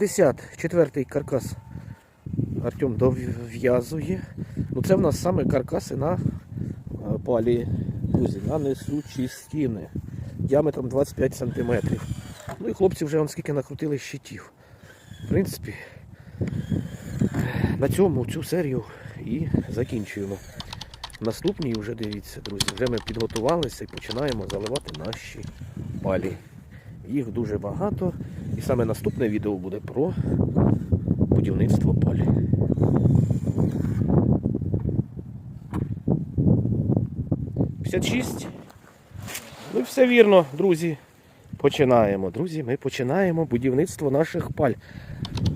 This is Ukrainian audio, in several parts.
84-й каркас Артем дов'язує. Ну це в нас саме каркаси на е, палі друзі, на несучі стіни діаметром 25 см. Ну і хлопці вже он скільки накрутили щитів. В принципі, на цьому цю серію і закінчуємо. Наступній вже дивіться, друзі, вже ми підготувалися і починаємо заливати наші палі. Їх дуже багато. І саме наступне відео буде про будівництво полі. Ну і все вірно, друзі. Починаємо. Друзі, ми починаємо будівництво наших паль.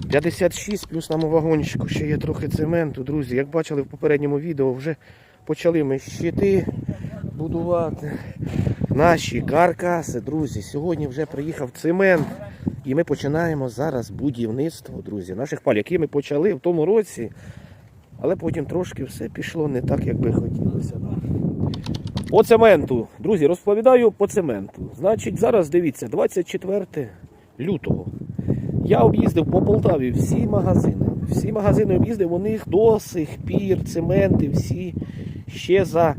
56 плюс нам у вагончику ще є трохи цементу, друзі. Як бачили в попередньому відео, вже почали ми щити будувати наші каркаси, друзі. Сьогодні вже приїхав цемент. І ми починаємо зараз будівництво, друзі, наших паль, які ми почали в тому році. Але потім трошки все пішло не так, як би хотілося. По цементу, друзі, розповідаю по цементу. Значить, зараз дивіться, 24 лютого. Я об'їздив по Полтаві всі магазини. Всі магазини об'їздив, у них до сих пір цементи всі ще за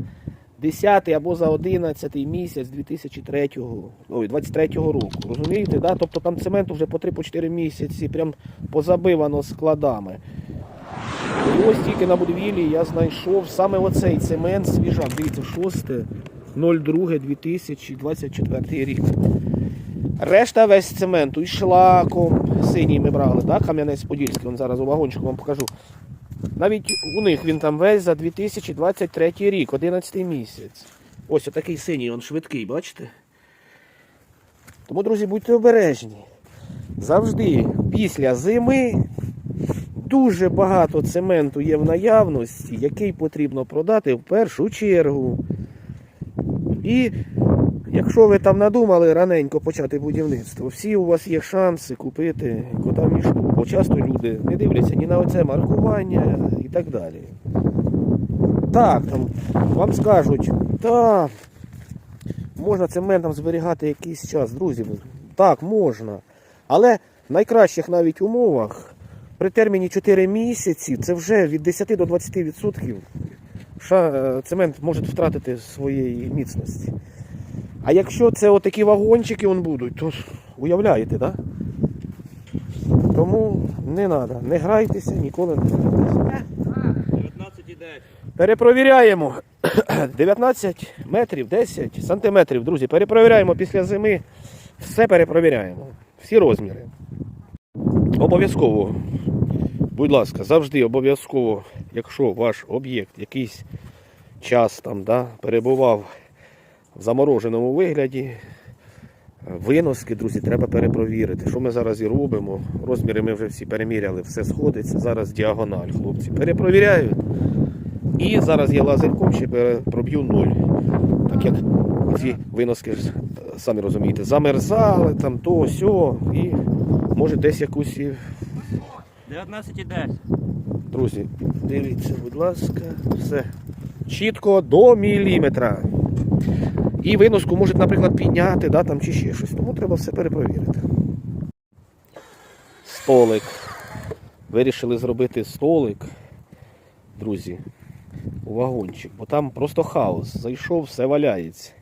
10 або за 11 місяць 2003, ой, 23 року. Розумієте? Да? Тобто там цементу вже по 3-4 місяці, прям позабивано складами. І ось тільки на Будвілі я знайшов саме оцей цемент свіжак. Дивіться, 6.02.2024 рік. Решта весь цементу і шлаком синій ми брали, да? Кам'янець-Подільський, он зараз у вагончику вам покажу. Навіть у них він там весь за 2023 рік, 11 місяць. Ось отакий синій, він швидкий, бачите? Тому, друзі, будьте обережні. Завжди після зими дуже багато цементу є в наявності, який потрібно продати в першу чергу. І якщо ви там надумали раненько почати будівництво, всі у вас є шанси купити кота в мішку. Бо часто люди не дивляться ні на оце маркування і так далі. Так, там вам скажуть, так, можна цементом зберігати якийсь час, друзі. Так, можна. Але в найкращих навіть умовах при терміні 4 місяці це вже від 10 до 20% е, цемент може втратити своєї міцності. А якщо це отакі вагончики он будуть, то уявляєте? Да? Тому не треба, не грайтеся, ніколи не грайтеся. 19,9. Перепровіряємо 19 метрів, 10 сантиметрів, друзі. Перепровіряємо після зими. Все перепровіряємо. Всі розміри. Обов'язково, будь ласка, завжди обов'язково, якщо ваш об'єкт якийсь час там да, перебував в замороженому вигляді, виноски, друзі, треба перепровірити. Що ми зараз і робимо? Розміри ми вже всі переміряли, все сходиться. Зараз діагональ, хлопці. Перепровіряють. І зараз я лазерком ще проб'ю нуль. Так як ці виноски, самі розумієте, замерзали, там то, сьо, і може десь якусь. і- 19,10. Друзі, дивіться, будь ласка, все. Чітко до міліметра. І виноску можуть, наприклад, підняти, да, там, чи ще щось. Тому треба все перепровірити. Столик. Вирішили зробити столик, друзі, у вагончик, бо там просто хаос. Зайшов, все валяється.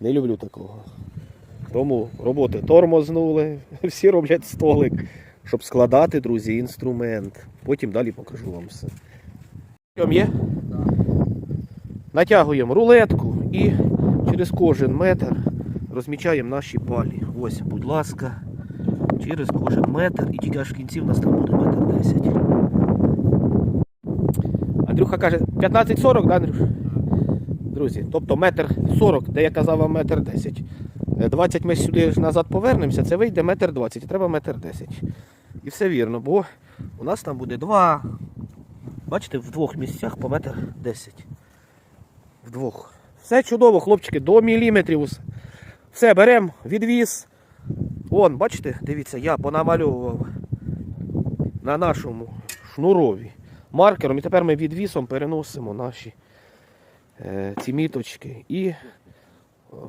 Не люблю такого. Тому роботи тормознули, всі роблять столик, щоб складати, друзі, інструмент. Потім далі покажу вам все. Є? Натягуємо рулетку і через кожен метр розмічаємо наші палі. Ось, будь ласка, через кожен метр і тільки аж в кінці в нас там буде метр 10. Андрюха каже 15-40, да, Андрюш? Друзі, тобто метр 40, де я казав вам метр 10. Е, 20 ми сюди назад повернемося, це вийде метр 20, треба метр 10. І все вірно, бо у нас там буде два. Бачите, в двох місцях по метр 10. Вдвох. Все чудово, хлопчики, до міліметрів. усе. Все, беремо відвіз. Вон, бачите, дивіться, я понамальовував на нашому шнурові маркером. І тепер ми відвісом переносимо наші е, ці міточки і е,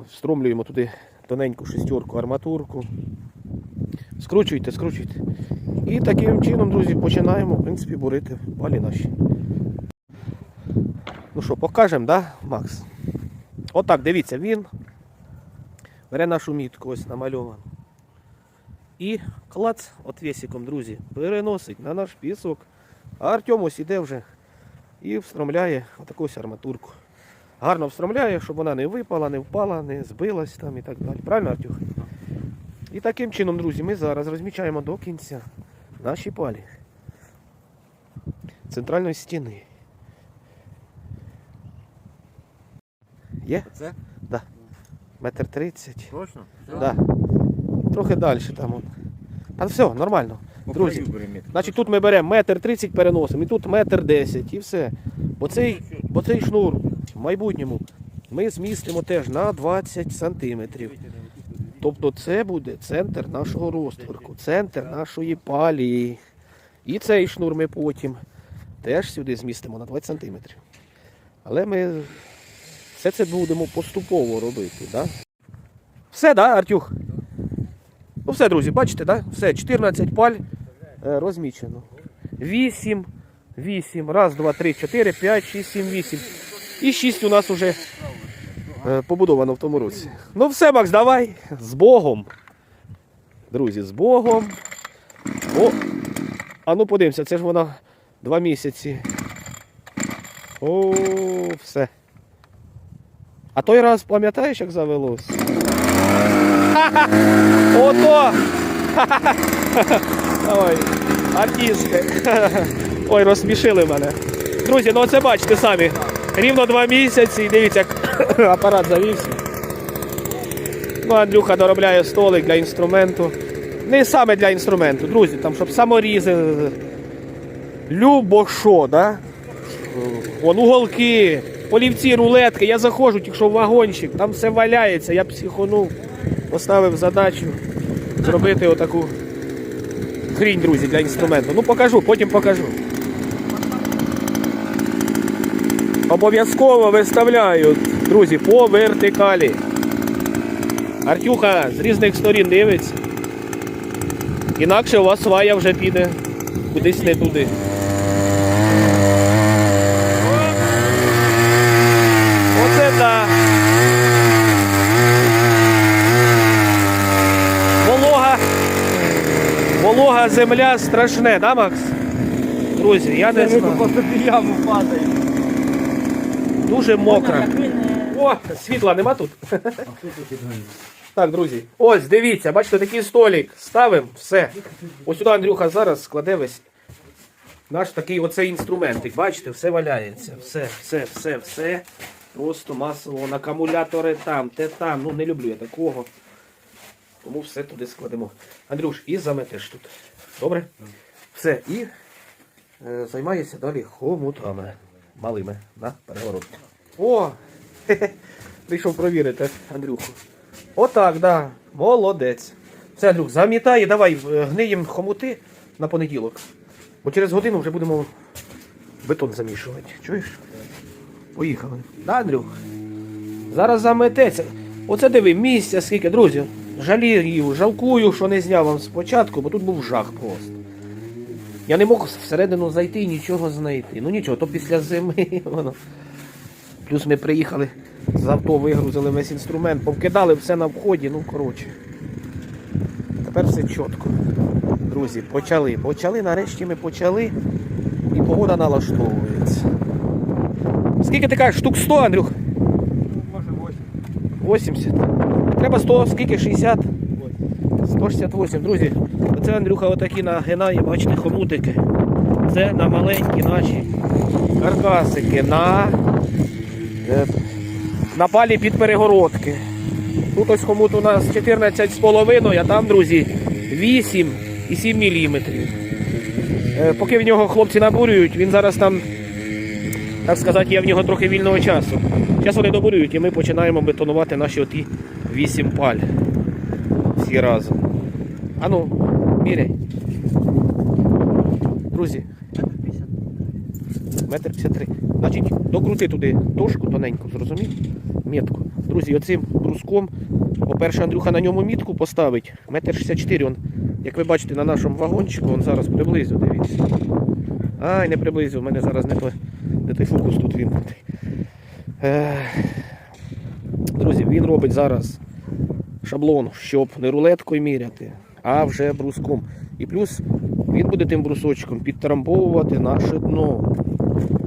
встромлюємо туди тоненьку шестерку арматурку. Скручуйте, скручуйте. І таким чином, друзі, починаємо, в принципі, бурити палі наші. Ну що, покажемо, да, Макс? Отак, дивіться, він бере нашу мітку, ось намальовану. І клац отвесиком, друзі, переносить на наш пісок. А Артем ось іде вже і встромляє отаку ось арматурку. Гарно встромляє, щоб вона не випала, не впала, не збилась там і так далі. Правильно, Артюх? І таким чином, друзі, ми зараз розмічаємо до кінця наші палі центральної стіни. Є? Це? Метр тридцять. Точно? Да. Трохи далі там. он. Та все, нормально. Друзі, Значить, тут ми беремо метр тридцять переносимо, і тут метр десять, і все. Бо цей, бо цей шнур в майбутньому ми змістимо теж на 20 сантиметрів. Тобто це буде центр нашого розтворку, центр нашої палії. І цей шнур ми потім теж сюди змістимо на 20 сантиметрів. Але ми все це будемо поступово робити. Да? Все, да, Артюх? Ну все, друзі, бачите, да? Все, 14 паль е, розмічено. 8, 8, раз, два, три, чотири, п'ять, шість, сім, вісім. І 6 у нас вже е, побудовано в тому році. Ну все, Макс, давай. З Богом. Друзі, з Богом. О, а ну подивимося, це ж вона два місяці. О, все. А той раз пам'ятаєш, як завелось? Ото! Ой, артистка. Ой, розсмішили мене. Друзі, ну оце бачите самі. Рівно два місяці, дивіться, як апарат завівся. Ну, Андрюха доробляє столик для інструменту. Не саме для інструменту, друзі, там, щоб саморізи. Любо що, да? Вон уголки, полівці, рулетки. Я заходжу, тільки що в вагончик, там все валяється, я психонув, поставив задачу зробити отаку хрінь, друзі, для інструменту. Ну покажу, потім покажу. Обов'язково виставляю, друзі, по вертикалі. Артюха з різних сторін дивиться. Інакше у вас свая вже піде кудись не туди. Оце. Волога. Волога земля страшне, да, Макс? Друзі, я не знаю. яму падає. Дуже мокра. О, світла нема тут. Так, друзі. Ось, дивіться, бачите, такий столик. Ставимо, все. Ось сюди Андрюха зараз складе весь наш такий оцей інструментик. Бачите, все валяється. Все, все, все, все. Просто масово. Вон, Акумулятори там, те там. Ну не люблю я такого. Тому все туди складемо. Андрюш, і заметеш тут. Добре? Все. І е, займається далі хомутами. Малими на переворот. О! хе-хе, Прийшов провірити Андрюху. Отак, да. Молодець. Все, Андрюх, замітай, давай е, гниєм хомути на понеділок. Бо через годину вже будемо бетон замішувати. Чуєш? Поїхали. Да, Андрюх? Зараз замететься. Оце диви, місця скільки, друзі. Жалію, жалкую, що не зняв вам спочатку, бо тут був жах просто. Я не мог всередину зайти і нічого знайти. Ну нічого, то після зими воно. Плюс ми приїхали з авто, вигрузили весь інструмент, повкидали все на вході, ну коротше. Тепер все чітко. Друзі, почали. Почали, нарешті ми почали. І погода налаштовується. Скільки ти кажеш? Штук 100, Андрюх? Може 8. 80. Треба 100, скільки? 60? 168, друзі. Оце Андрюха отакі нагинає, бачите, хомутики. Це на маленькі наші каркасики, на, е, на палі під перегородки. Тут ось хомут у нас 14,5, а там, друзі, 8 і 7 міліметрів. Е, Поки в нього хлопці набурюють, він зараз там, так сказати, є в нього трохи вільного часу. Зараз вони добурюють і ми починаємо бетонувати наші оті 8 паль. Всі разом. Ану, міряй. Друзі, метр 53. Значить, докрути туди дошку тоненьку, зрозумів? Мітку. Друзі, оцим бруском, по-перше, Андрюха на ньому мітку поставить. Метр 64 он Як ви бачите на нашому вагончику, он зараз приблизю, дивіться. Ай, не приблизю, в мене зараз не той, не той фокус тут вімкнутий. Е, Друзі, він робить зараз шаблон, щоб не рулеткою міряти, а вже бруском. І плюс він буде тим брусочком підтрамбовувати наше дно.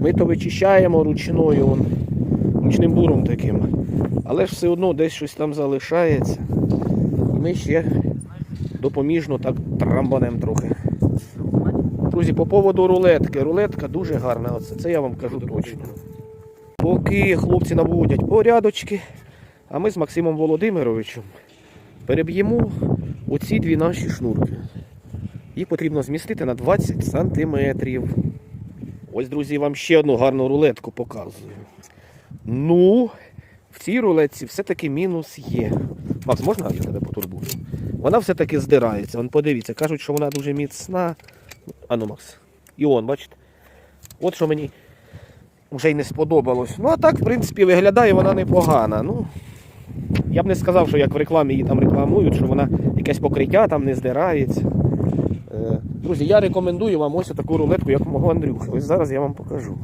Ми то вичищаємо ручною, он, ручним буром таким. Але ж все одно десь щось там залишається. І ми ще допоміжно так трамбанем трохи. Друзі, по поводу рулетки. Рулетка дуже гарна. Оце, це я вам кажу точно. Поки хлопці наводять порядочки, а ми з Максимом Володимировичем переб'ємо оці дві наші шнурки. Їх потрібно змістити на 20 сантиметрів. Ось, друзі, вам ще одну гарну рулетку показую. Ну, в цій рулетці все-таки мінус є. Макс, можна я тебе потурбую? Вона все-таки здирається. Вон подивіться, кажуть, що вона дуже міцна. Ану, Макс. І он, бачите? От що мені вже й не сподобалось. Ну, а так, в принципі, виглядає вона непогана. Ну, я б не сказав, що як в рекламі її там рекламують, що вона якесь покриття там не здирається. Е, Друзі, я рекомендую вам ось таку рулетку, як мого Андрюхи. Ось зараз я вам покажу.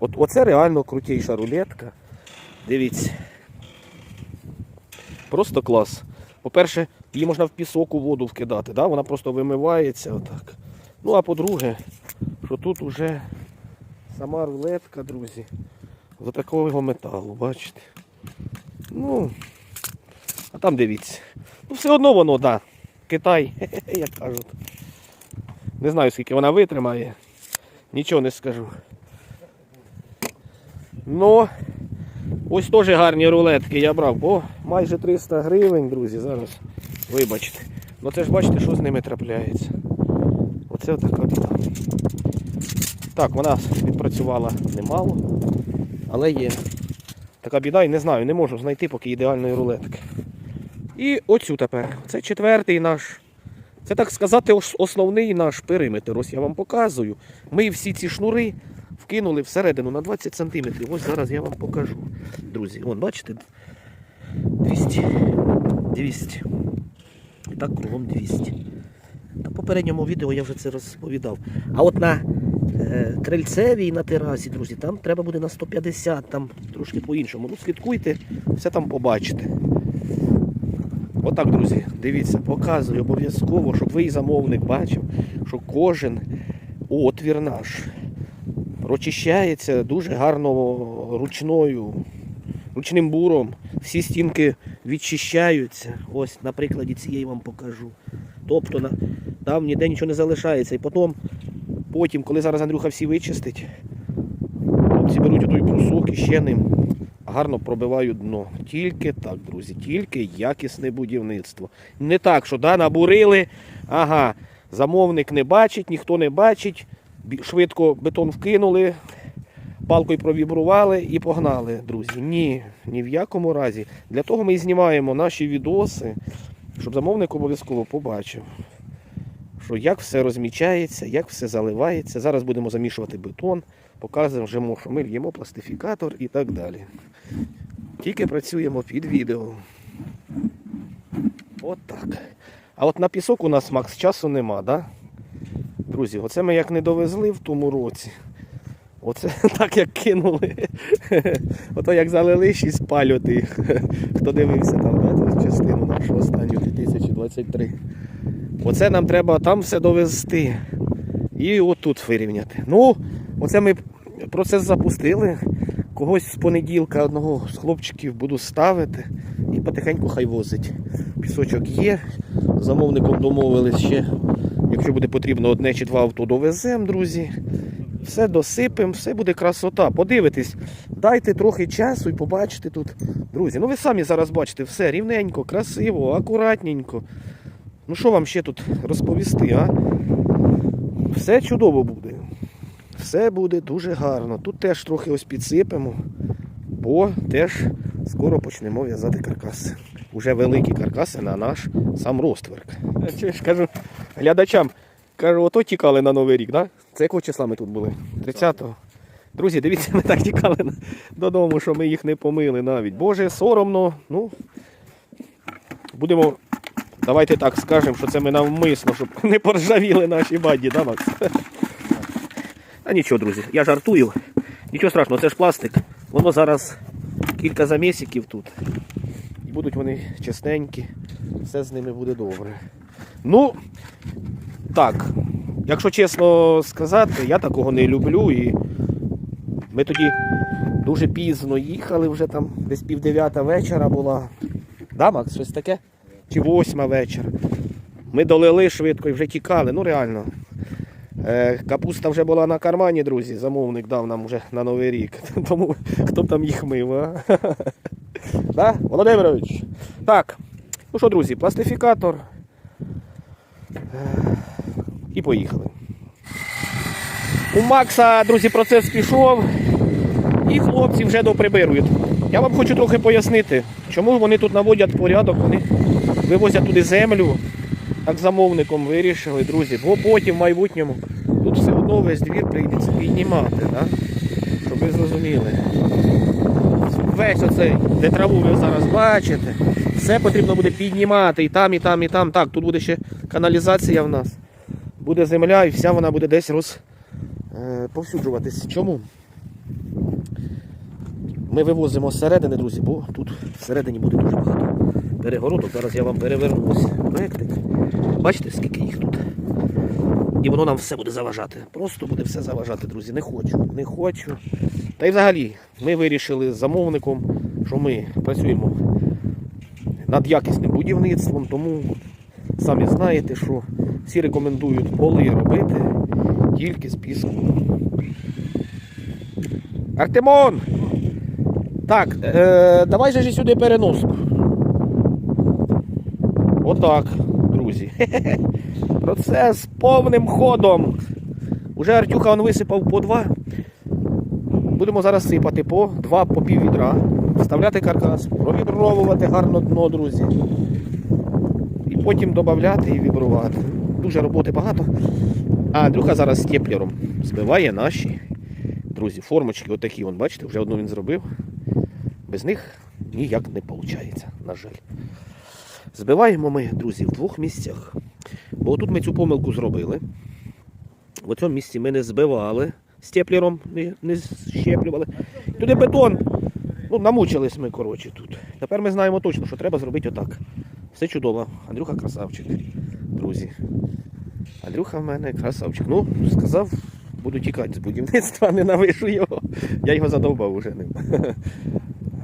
От, оце реально крутіша рулетка. Дивіться. Просто клас. По-перше, її можна в пісок у воду вкидати, да? вона просто вимивається отак. Ну а по-друге, що тут уже сама рулетка, друзі, з такого металу, бачите? Ну, а там дивіться. Ну, все одно воно, да. Китай, як кажуть. Не знаю, скільки вона витримає. Нічого не скажу. Ну, ось теж гарні рулетки я брав. По майже 300 гривень, друзі, зараз. Вибачте. Ну це ж бачите, що з ними трапляється. Оце така біда. Так, вона відпрацювала немало, але є. Така біда і не знаю, не можу знайти поки ідеальної рулетки. І оцю тепер. Це четвертий наш. Це так сказати, основний наш периметр. Ось я вам показую. Ми всі ці шнури вкинули всередину на 20 см. Ось зараз я вам покажу. Друзі, вон, бачите? 200. 200. Так кругом 200. На попередньому відео я вже це розповідав. А от на е, крильцевій на терасі, друзі, там треба буде на 150, там трошки по-іншому. Ну, слідкуйте, все там побачите. Отак, друзі, дивіться, показую обов'язково, щоб ви і замовник бачив, що кожен отвір наш прочищається дуже гарно ручною, ручним буром. Всі стінки відчищаються. Ось на прикладі цієї вам покажу. Тобто там ніде нічого не залишається. І потім, потім, коли зараз Андрюха всі вичистить, хлопці беруть отой брусок і ще ним гарно пробивають дно. Тільки так, друзі, тільки якісне будівництво. Не так, що да, набурили, ага, замовник не бачить, ніхто не бачить, швидко бетон вкинули, палкою провібрували і погнали, друзі. Ні, ні в якому разі. Для того ми і знімаємо наші відоси, щоб замовник обов'язково побачив, що як все розмічається, як все заливається. Зараз будемо замішувати бетон, показуємо, що ми л'ємо пластифікатор і так далі. Тільки працюємо під відео. От так. А от на пісок у нас Макс часу нема, да? Друзі, оце ми як не довезли в тому році. Оце так як кинули. Ото як залили шість пальоти. Хто дивився там, да, частину нашу останню 2023. Оце нам треба там все довести. І отут вирівняти. Ну, оце ми процес запустили. Когось з понеділка одного з хлопчиків буду ставити і потихеньку хай возить. Пісочок є. Замовником домовились ще. Якщо буде потрібно одне чи два авто довеземо, друзі. Все досипемо, все буде красота. Подивитись, дайте трохи часу і побачите тут. Друзі, ну ви самі зараз бачите, все рівненько, красиво, акуратненько. Ну що вам ще тут розповісти, а? Все чудово буде. Все буде дуже гарно. Тут теж трохи ось підсипемо, бо теж скоро почнемо в'язати каркаси. Уже великі каркаси на наш сам розтверк. Чи ж кажу глядачам, кажу, ото тікали на Новий рік, да? Це якого числа ми тут були? 30-го. Друзі, дивіться, ми так тікали додому, що ми їх не помили навіть. Боже, соромно. Ну, будемо Давайте так скажемо, що це ми навмисно, щоб не поржавіли наші баді, да, Макс? А нічого, друзі, я жартую. Нічого страшного, це ж пластик. Воно зараз кілька замісиків тут. І будуть вони чистенькі, все з ними буде добре. Ну, так, якщо чесно сказати, я такого не люблю і ми тоді дуже пізно їхали, вже там десь пів дев'ята вечора була. Да, Макс, щось таке? Чи восьма вечора. Ми долили швидко і вже тікали, ну реально. Е, капуста вже була на кармані, друзі. Замовник дав нам вже на Новий рік. Тому хто там їх мив, а? Да, Володимирович? Так. Ну що, друзі, пластифікатор. І поїхали. У Макса, друзі, процес пішов. І хлопці вже доприбирують. Я вам хочу трохи пояснити, чому вони тут наводять порядок, вони вивозять туди землю. Так замовником вирішили, друзі. Бо потім в майбутньому тут все одно весь двір прийдеться піднімати, да? щоб ви зрозуміли. Весь оцей, де траву ви зараз бачите, все потрібно буде піднімати і там, і там, і там. Так, тут буде ще каналізація в нас. Буде земля і вся вона буде десь роз, е. Чому? Ми вивозимо зсередини, друзі, бо тут всередині буде дуже багато перегородок. Зараз я вам переверну ось проектик. Бачите, скільки їх тут? І воно нам все буде заважати. Просто буде все заважати, друзі. Не хочу, не хочу. Та й взагалі, ми вирішили з замовником, що ми працюємо над якісним будівництвом, тому самі знаєте, що всі рекомендують поли робити тільки з піску. Артемон! Так, е, давай же сюди переноску. Отак, друзі. Процес повним ходом. Уже Артюха он висипав по два. Будемо зараз сипати по два по пів відра, вставляти каркас, провібровувати гарно дно, друзі. І потім додати і вібрувати. Дуже роботи багато. А Андрюха зараз степлером збиває наші друзі, формочки отакі, вон, бачите, вже одну він зробив. Без них ніяк не виходить, на жаль. Збиваємо ми, друзі, в двох місцях. Бо тут ми цю помилку зробили. В цьому місці ми не збивали степлером, не, не щеплювали. Туди бетон. Ну, намучились ми, коротше, тут. Тепер ми знаємо точно, що треба зробити отак. Все чудово. Андрюха красавчик, друзі. Андрюха в мене красавчик. Ну, сказав, буду тікати з будівництва, ненавишу його. Я його задовбав уже ним.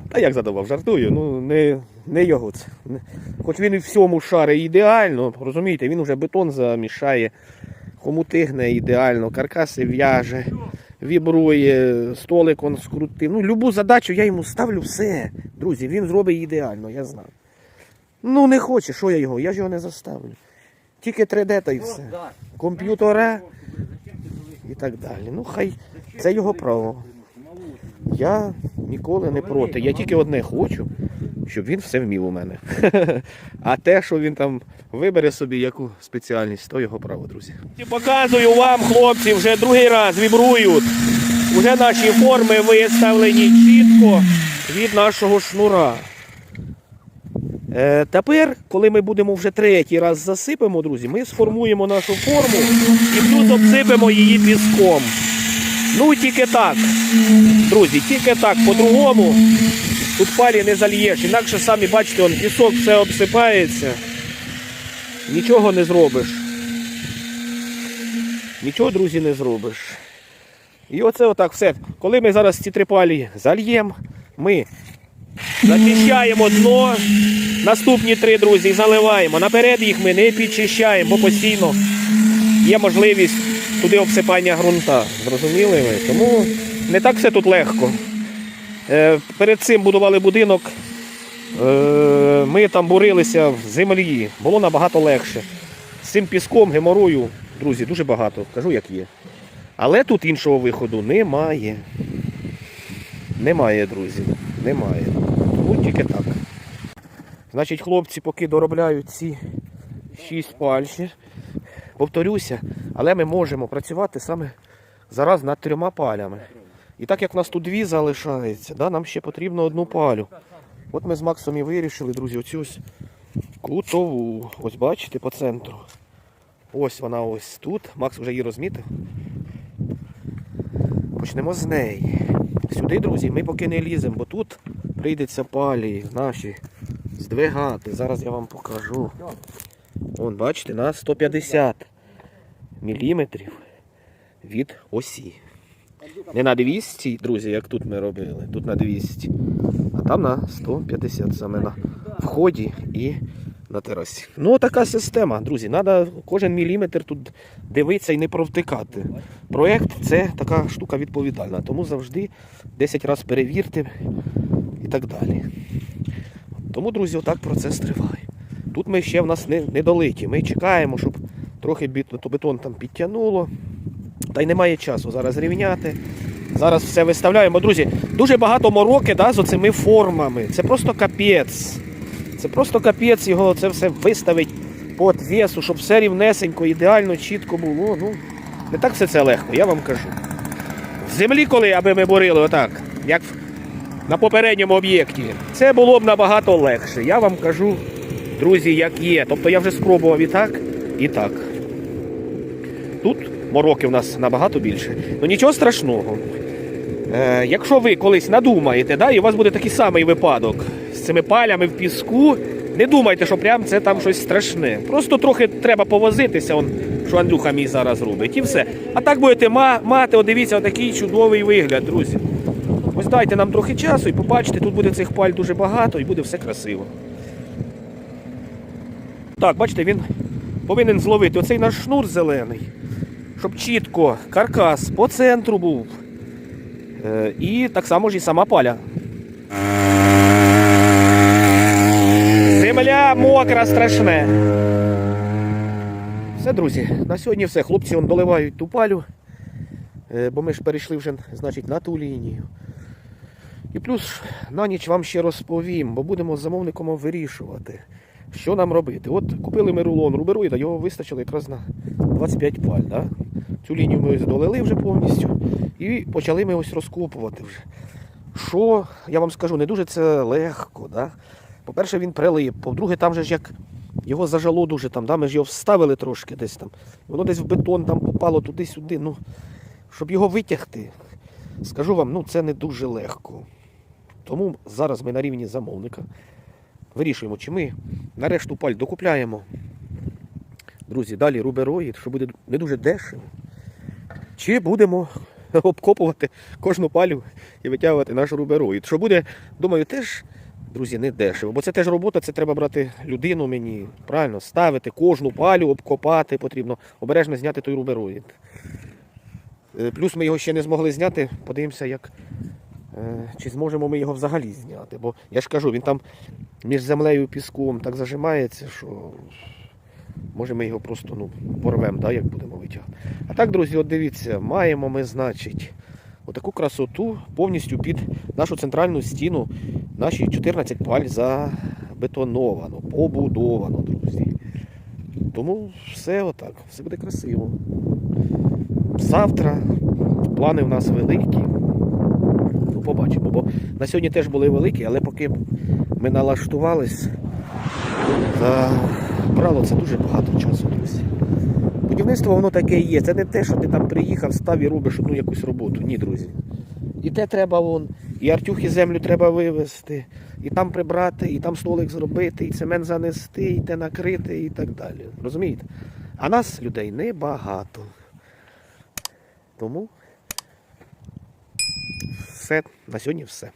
Та як задавав, жартую, ну не, не його це. Хоч він і в всьому шари ідеально, розумієте, він вже бетон замішає, хомути гне ідеально, каркаси в'яже, вібрує, столик он скрутив. Ну, любу задачу я йому ставлю все. Друзі, він зробить ідеально, я знаю. Ну не хоче, що я його, я ж його не заставлю. Тільки 3D та й все. Комп'ютера і так далі. Ну хай це його право. Я ніколи не проти. Я тільки одне хочу, щоб він все вмів у мене. А те, що він там вибере собі яку спеціальність, то його право, друзі. Показую вам, хлопці, вже другий раз вібрують. Уже наші форми виставлені чітко від нашого шнура. Е, тепер, коли ми будемо вже третій раз засипемо, друзі, ми сформуємо нашу форму і плюс обсипемо її піском. Ну тільки так. Друзі, тільки так, по-другому тут палі не зальєш. Інакше самі бачите, он пісок все обсипається. Нічого не зробиш. Нічого, друзі, не зробиш. І оце отак все. Коли ми зараз ці три палі зальємо, ми зачищаємо дно. Наступні три, друзі, заливаємо. Наперед їх ми не підчищаємо, бо постійно є можливість туди обсипання ґрунта. Зрозуміли ви? Тому не так все тут легко. Е, перед цим будували будинок, е, ми там бурилися в землі, було набагато легше. З цим піском, геморою, друзі, дуже багато, кажу, як є. Але тут іншого виходу немає. Немає, друзі. Немає. Тому тільки так. Значить, хлопці поки доробляють ці шість пальців. Повторюся, але ми можемо працювати саме зараз над трьома палями. І так як в нас тут дві залишається, да, нам ще потрібно одну палю. От ми з Максом і вирішили, друзі, оцю ось Кутову. Ось бачите по центру. Ось вона ось тут. Макс вже її розмітив. Почнемо з неї. Сюди, друзі, ми поки не ліземо, бо тут прийдеться палі наші здвигати. Зараз я вам покажу. Вон, бачите, на 150 міліметрів від осі. Не на 200, друзі, як тут ми робили. Тут на 200. А там на 150 саме на вході і на терасі. Ну, така система, друзі. Треба кожен міліметр тут дивитися і не провтикати. Проєкт це така штука відповідальна, тому завжди 10 разів перевірте і так далі. Тому, друзі, отак процес триває. Тут ми ще в нас не, не долиті. Ми чекаємо, щоб трохи бетон там підтягнуло. Та й немає часу зараз рівняти. Зараз все виставляємо. Друзі, дуже багато мороки да, з оцими формами. Це просто капець. Це просто капець його це все виставить по отвесу, щоб все рівнесенько, ідеально, чітко було. Ну, не так все це легко, я вам кажу. В землі, коли аби ми борили отак, як на попередньому об'єкті, це було б набагато легше. Я вам кажу, друзі, як є. Тобто я вже спробував і так, і так. Тут мороки в нас набагато більше. Ну нічого страшного. Е, якщо ви колись надумаєте, да, і у вас буде такий самий випадок цими палями в піску, не думайте, що прям це там щось страшне. Просто трохи треба повозитися, он, що Андрюха мій зараз робить, і все. А так будете мати, дивіться, отакий чудовий вигляд, друзі. Ось дайте нам трохи часу і побачите, тут буде цих паль дуже багато і буде все красиво. Так, бачите, він повинен зловити оцей наш шнур зелений, щоб чітко каркас по центру був. Е, І так само ж і сама паля. Земля мокра, страшне. Все, друзі, на сьогодні все. Хлопці он доливають ту палю, е, бо ми ж перейшли вже значить, на ту лінію. І плюс на ніч вам ще розповім, бо будемо з замовником вирішувати, що нам робити. От купили ми рулон рубероїда, його вистачило якраз на 25 паль. Да? Цю лінію ми ось долили вже повністю і почали ми ось розкопувати вже. Що, я вам скажу, не дуже це легко. Да? По-перше, він прилип, по-друге, там же ж як його зажало дуже там, да? ми ж його вставили трошки десь там. Воно десь в бетон там попало туди-сюди. Ну, щоб його витягти, скажу вам, ну це не дуже легко. Тому зараз ми на рівні замовника вирішуємо, чи ми нарешту паль докупляємо. Друзі, далі рубероїд, що буде не дуже дешево. Чи будемо обкопувати кожну палю і витягувати наш рубероїд. Що буде, думаю, теж, друзі, не дешево. Бо це теж робота, це треба брати людину мені, правильно, ставити кожну палю, обкопати потрібно, обережно зняти той рубероїд. Е, Плюс ми його ще не змогли зняти. Подивимося, як, е, чи зможемо ми його взагалі зняти. Бо я ж кажу, він там між землею і піском так зажимається, що може ми його просто ну, порвемо, да, як будемо витягати. А так, друзі, от дивіться, маємо ми, значить, отаку красоту повністю під нашу центральну стіну. Наші 14 паль забетоновано, побудовано, друзі. Тому все отак, все буде красиво. Завтра плани в нас великі. Ну, побачимо. Бо на сьогодні теж були великі, але поки ми налаштувались, забрало це дуже багато часу, друзі. Будівництво воно таке є. Це не те, що ти там приїхав, став і робиш одну якусь роботу. Ні, друзі. І те треба вон, і Артюхи землю треба вивезти, і там прибрати, і там столик зробити, і цемент занести, і те накрити, і так далі. Розумієте? А нас, людей, небагато. Тому все, на сьогодні все.